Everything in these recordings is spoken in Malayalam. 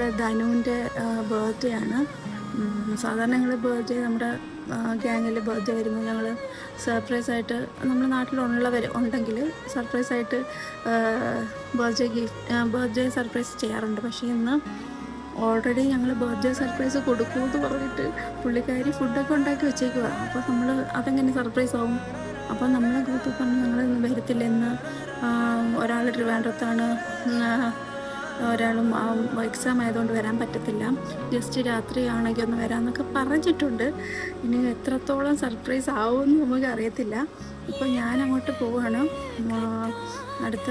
നമ്മുടെ ധനുവിന്റെ ബർത്ത്ഡേ ആണ്. സാധാരണ ഞങ്ങൾ ബർത്ത്ഡേ നമ്മുടെ ഗ്യാങ്ങിൽ ബർത്ത്ഡേ വരുമ്പോൾ ഞങ്ങൾ സർപ്രൈസ് ആയിട്ട് നമ്മുടെ നാട്ടിലുള്ളവർ ഉണ്ടെങ്കിൽ സർപ്രൈസ് ആയിട്ട് ബർത്ത്ഡേ ഗിഫ്റ്റ് ബർത്ത്ഡേ സർപ്രൈസ് ചെയ്യാറുണ്ട്. പക്ഷേ ഇന്ന് ഓൾറെഡി ഞങ്ങൾ ബർത്ത്ഡേ സർപ്രൈസ് കൊടുക്കൂ എന്ന് പറഞ്ഞിട്ട് പുള്ളിക്കാരി ഫുഡൊക്കെ ഉണ്ടാക്കി വെച്ചേക്കുക അപ്പോൾ നമ്മൾ അതെങ്ങനെ സർപ്രൈസ് ആവും? അപ്പോൾ നമ്മളെ ഗ്രൂപ്പിൽ പറഞ്ഞ് ഞങ്ങൾ വരത്തില്ലെന്ന് ഒരാൾ ട്രിവാൻഡ്രത്താണ്. ഒരാളും എക്സാം ആയതുകൊണ്ട് വരാൻ പറ്റത്തില്ല. ജസ്റ്റ് രാത്രി ആണെങ്കിൽ ഒന്ന് വരാമെന്നൊക്കെ പറഞ്ഞിട്ടുണ്ട്. ഇനി എത്രത്തോളം സർപ്രൈസ് ആവുമെന്ന് നമുക്ക് അറിയത്തില്ല. ഇപ്പോൾ ഞാൻ അങ്ങോട്ട് പോവാണ് അടുത്ത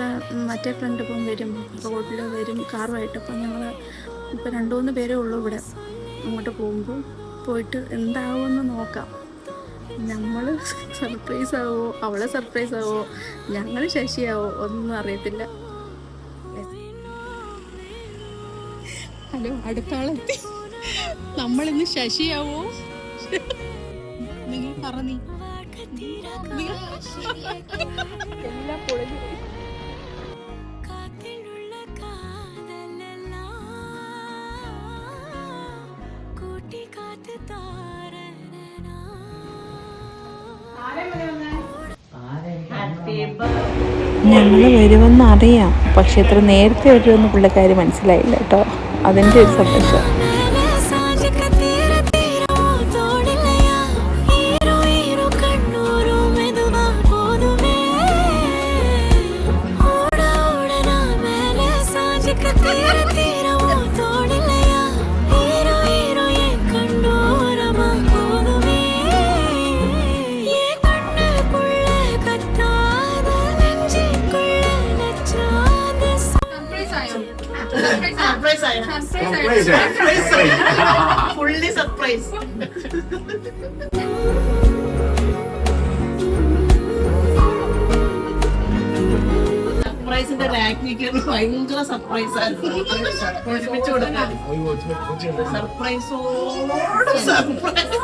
മറ്റേ ഫ്രണ്ട് ഇപ്പം വരും. റോഡിൽ വരും കാറുമായിട്ട് അപ്പം ഞങ്ങൾ ഇപ്പം രണ്ട് മൂന്ന് പേരേ ഉള്ളൂ ഇവിടെ. അങ്ങോട്ട് പോകുമ്പോൾ പോയിട്ട് എന്താവുമെന്ന് നോക്കാം. നമ്മൾ സർപ്രൈസ് ആവോ? അവളെ സർപ്രൈസ് ആവോ? ഞങ്ങൾ ശശിയാവോ? ഒന്നും അറിയത്തില്ല. ഹലോ അടുത്ത ആളെത്തി നമ്മളിന്ന് ശശിയാവോ? നിങ്ങൾ പറ നീ. എല്ലാം പൊളിഞ്ഞു പോയി. കാത്തിലുള്ള കാതലെല്ലാം കൂട്ടി കാത്ത് താരനാ ഞങ്ങൾ വരുമെന്ന് അറിയാം. പക്ഷെ ഇത്ര നേരത്തെ വരുമെന്ന് പുള്ളിക്കാരി മനസ്സിലായില്ല കേട്ടോ. അതിൻ്റെ ഒരു സന്തോഷം மேலே ഫുള്ളി സർപ്രൈസ് സർപ്രൈസിന്റെ രാജ്ഞിക്ക് ഭയങ്കര സർപ്രൈസ് ആയിരുന്നു. ഒരുമിച്ച് കൊടുക്കാൻ സർപ്രൈസോട് സർപ്രൈസ്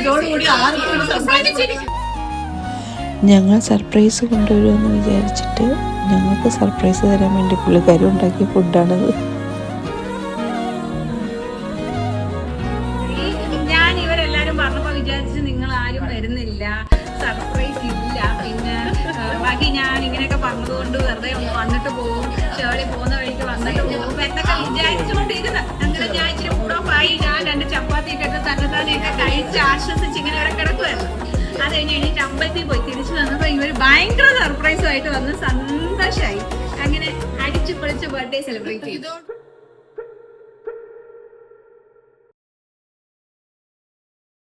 ഇതോടുകൂടി ആർക്കും സർപ്രൈസ് ഞങ്ങൾ സർപ്രൈസ് കൊണ്ടുവരുമെന്ന് വിചാരിച്ചിട്ട് ഞങ്ങൾക്ക് സർപ്രൈസ് തരാൻ വേണ്ടി പുള്ളിക്കാരി ഉണ്ടാക്കിയ ഫുഡാണിത്. ഞാൻ ഇവരെല്ലാരും നിങ്ങൾ ആരും വരുന്നില്ല സർപ്രൈസ് ഇല്ല. പിന്നെ ഞാൻ ഇങ്ങനെയൊക്കെ പറഞ്ഞതുകൊണ്ട് വന്നിട്ട് പോകും പോകുന്ന വഴിക്ക് വന്നിട്ട് ഞാൻ രണ്ട് ചപ്പാത്തി ഒക്കെ എടുത്ത് തന്നെ തന്നെയൊക്കെ കഴിച്ച് ആശ്വസിച്ച് ഇങ്ങനെ ഇവിടെ കിടക്കുമായിരുന്നു അത് കഴിഞ്ഞ് കഴിഞ്ഞിട്ട് അമ്പലത്തിൽ പോയി. തിരിച്ചു വന്നപ്പോൾ ഇവർ ഭയങ്കര സർപ്രൈസുമായിട്ട് വന്ന് സന്തോഷമായി അങ്ങനെ അടിച്ചു പൊളിച്ച് ബർത്ത്ഡേ സെലിബ്രേറ്റ് ചെയ്തു.